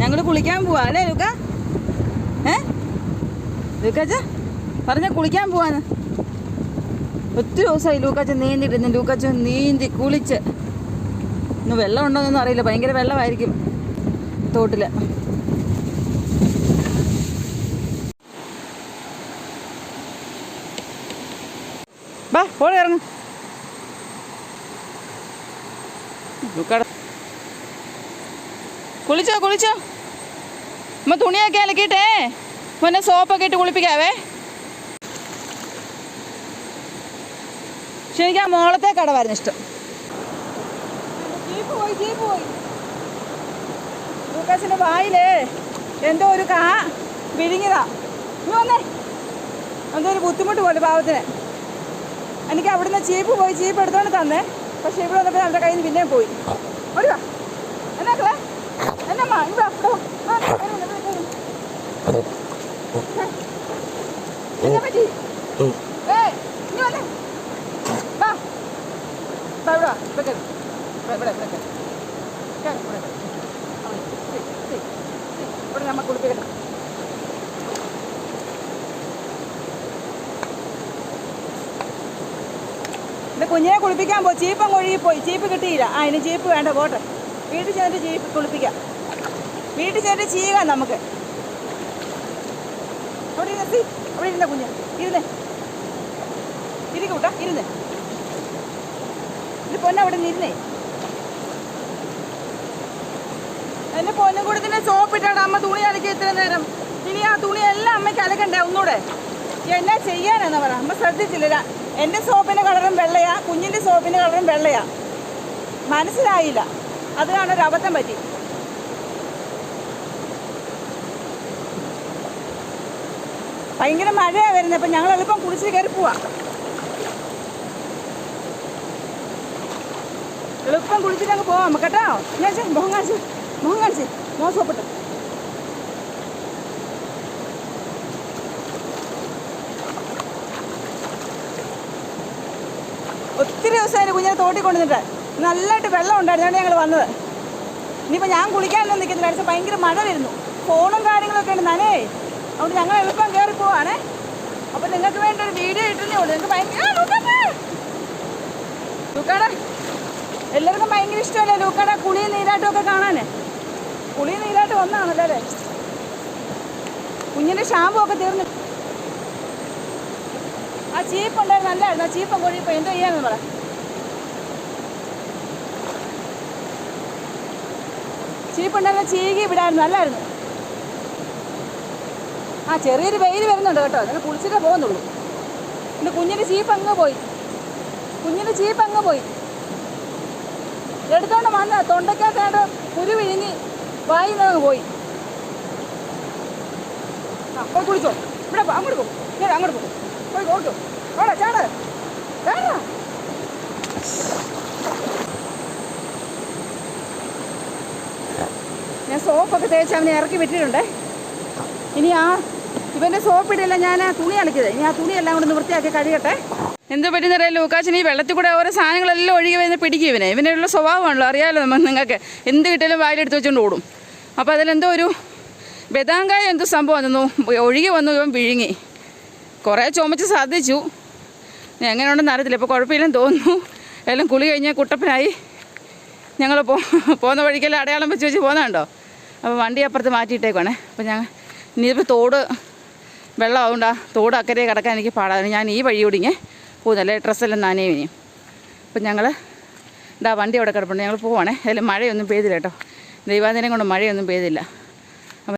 ഞങ്ങൾ കുളിക്കാൻ പോവാ അല്ലേ ലുക്ക? ഏ? ലൂക്കാച്ച പറഞ്ഞ കുളിക്കാൻ പോവാന്ന്. ഒത്തിരി ദിവസമായി ലൂക്കാച്ച നീന്തിട്ട് ലൂക്കാച്ച നീന്തി കുളിച്ച്. ഇന്ന് വെള്ളം ഉണ്ടോന്നൊന്നും അറിയില്ല ഭയങ്കര വെള്ളമായിരിക്കും തോട്ടിൽ. ബാ ലൂക്കാട. കുളിച്ചോ കുളിച്ചോ. അമ്മ തുണിയൊക്കെ അലക്കിയിട്ടേ. മോനെ സോപ്പൊക്കെ ഇട്ട് കുളിപ്പിക്കാവേ. ആ മോളത്തെ കടവായിരുന്നു ഇഷ്ടം. ലൂക്കാസിന്റെ വായിലേ എന്തോ ഒരു കാ വിഴുങ്ങിയതാ. വന്നേ. എന്തോ ഒരു ബുദ്ധിമുട്ട് പോലെ പാവത്തിന്. എനിക്ക് അവിടുന്ന് ചീപ്പ് പോയി ചീപ്പ് എടുത്തോണ്ട് തന്നേ. പക്ഷെ ഇവിടെ വന്നപ്പോൾ അവരുടെ കയ്യിൽ നിന്ന് പിന്നെയും പോയി. ഓടി വാ. കുഞ്ഞിനെ കുളിപ്പിക്കാൻ പോ ചീപ്പം കൊഴുകി പോയി ചീപ്പ് കിട്ടിയില്ല ആ ഇനി ചീപ്പ് വേണ്ട പോട്ടെ വീട്ടിൽ ചെന്നിട്ട് ചീപ്പ് കുളിപ്പിക്കാം വീട്ടിൽ ചെന്നിട്ട് ചെയ്യുക നമുക്ക്. അവിടെ ഇരുന്ന സി അവിടെ ഇരുന്ന കുഞ്ഞ് ഇരുന്നേ. ഇരിക്കൂട്ടാ ഇരുന്നേ. ഇത് പൊന്നെ അവിടെ നിന്ന് എന്റെ പൊന്നും കൂടി തന്നെ സോപ്പിട്ടാണ് അമ്മ തുണി അലക്കി ഇത്ര നേരം. ഇനി ആ തുണി എല്ലാം അമ്മയ്ക്ക് അലക്കണ്ടേ ഒന്നുകൂടെ? എന്നാ ചെയ്യാനാന്ന് പറ. അമ്മ ശ്രദ്ധിച്ചില്ല. എന്റെ സോപ്പിന്റെ കളറും വെള്ളയാ കുഞ്ഞിന്റെ സോപ്പിന്റെ കളറും വെള്ളയാ. മനസ്സിലായില്ല. അത് കാരണം ഒരു അബദ്ധം പറ്റി. ഭയങ്കര മഴയാണ് വരുന്നത് അപ്പം ഞങ്ങൾ എളുപ്പം കുളിച്ച് കയറി പോവാ. എളുപ്പം കുളിച്ചിട്ട് അങ്ങ് പോവാം. കേട്ടോ? ഞാൻ മുഖം കാണിച്ച് മുഖം ഒത്തിരി ദിവസം എന്റെ കുഞ്ഞിനെ തോട്ടി കൊണ്ടുവന്നിട്ട്. നല്ലതായിട്ട് വെള്ളം ഉണ്ടായിരുന്നു ഞങ്ങൾ വന്നത്. ഇനിയിപ്പോൾ ഞാൻ കുളിക്കാൻ നിൽക്കുന്നില്ല. ഭയങ്കര മഴ വരുന്നു. ഫോണും കാര്യങ്ങളൊക്കെ ഉണ്ട്. നനേ അതുകൊണ്ട് ഞങ്ങൾ എളുപ്പം കയറി പോവാണേ. അപ്പോൾ നിങ്ങൾക്ക് വേണ്ട ഒരു വീഡിയോ ഇട്ടുന്നേ ഉള്ളൂ. നിങ്ങൾക്ക് ഭയങ്കര എല്ലാവർക്കും ഭയങ്കര ഇഷ്ടമല്ലേ ലൂക്കട കുളിയും നീരാട്ടും ഒക്കെ കാണാനേ? കുളിയും നീരാട്ടും ഒന്നാണല്ലോ അല്ലേ? കുഞ്ഞിന്റെ ഷാമ്പു ഒക്കെ തീർന്നു. ആ ചീപ്പ് ഉണ്ടായിരുന്നു നല്ലായിരുന്നു ആ ചീപ്പം കൊഴിയപ്പോൾ എന്തോ ചെയ്യാന്ന് പറ. ചീപ്പ് ഉണ്ടായിരുന്ന ചീകി വിടായിരുന്നു. നല്ലായിരുന്നു. ആ ചെറിയൊരു വെയിൽ വരുന്നുണ്ട് കേട്ടോ. നിങ്ങൾ കുളിച്ചിട്ടേ പോകുന്നുള്ളൂ. പിന്നെ കുഞ്ഞിന്റെ ചീപ്പ് അങ്ങ് പോയി. കുഞ്ഞിന്റെ ചീപ്പ് അങ്ങ് പോയി. എടുത്തോണ്ട് വന്ന തൊണ്ടയ്ക്കകത്തായിട്ട് കുരു വിഴുങ്ങി വായി പോയി. ആ പോയി കുളിച്ചോ. ഇവിടെ അങ്ങോട്ട് പോകും അങ്ങോട്ട് പോകും പോയി ഓട്ടോ ഓടാ ചാട് ചാടാ ഞാൻ സോപ്പൊക്കെ തേച്ച് അവനെ ഇറക്കി വിട്ടിട്ടുണ്ടേ. ഇനി ആ ഇവന്റെ സോപ്പിടില്ല ഞാൻ ആ തുണി അലക്കിയത്. ഇനി ആ തുണിയെല്ലാം കൂടെ ഒന്ന് വൃത്തിയാക്കി കഴിയട്ടെ എന്ത് പറ്റുന്നറിയാം ലൂക്കാച്ചിന് ഈ വെള്ളത്തിൽ കൂടെ ഓരോ സാധനങ്ങളെല്ലാം ഒഴുകി വരുന്ന പിടിക്കും ഇവനെ. ഇവനുള്ള സ്വഭാവമാണല്ലോ അറിയാമല്ലോ നമ്മൾ നിങ്ങൾക്ക്. എന്ത് കിട്ടിയാലും വായിലെടുത്ത് വെച്ചുകൊണ്ട് ഓടും. അപ്പോൾ അതിലെന്തോ ഒരു ബദാങ്കായ എന്തോ സംഭവം വന്നു. ഒഴുകി വന്നു ഇവൻ വിഴുങ്ങി. കുറേ ചുമച്ച് സാധിച്ചു. എങ്ങനെയുണ്ടെന്ന് അറിയത്തില്ല. ഇപ്പോൾ കുഴപ്പമില്ലെന്ന് തോന്നുന്നു. എല്ലാം കുളി കഴിഞ്ഞാൽ കുട്ടപ്പനായി. ഞങ്ങൾ പോ പോകുന്ന വഴിക്കെല്ലാം അടയാളം വെച്ച് വെച്ച് പോകുന്നുണ്ടോ അപ്പോൾ വണ്ടി അപ്പുറത്ത് മാറ്റിയിട്ടേക്കുവാണേ. അപ്പോൾ ഞാൻ ഇനിയിപ്പോൾ തോട് വെള്ളം അതുകൊണ്ട് ആ തോട് അക്കരെ കിടക്കാൻ എനിക്ക് പാടാണ് ഞാൻ ഈ വഴി ഓടിങ്ങേ പോകുന്നല്ലേ ഡ്രസ്സെല്ലാം നനയും ഇനി. അപ്പം ഞങ്ങൾ ഇതാ വണ്ടി അവിടെ കിടപ്പുണ്ട്. ഞങ്ങൾ പോവാണേ. അതിൽ മഴയൊന്നും പെയ്തില്ല കേട്ടോ. ദൈവാദിനം കൊണ്ട് മഴയൊന്നും പെയ്തില്ല.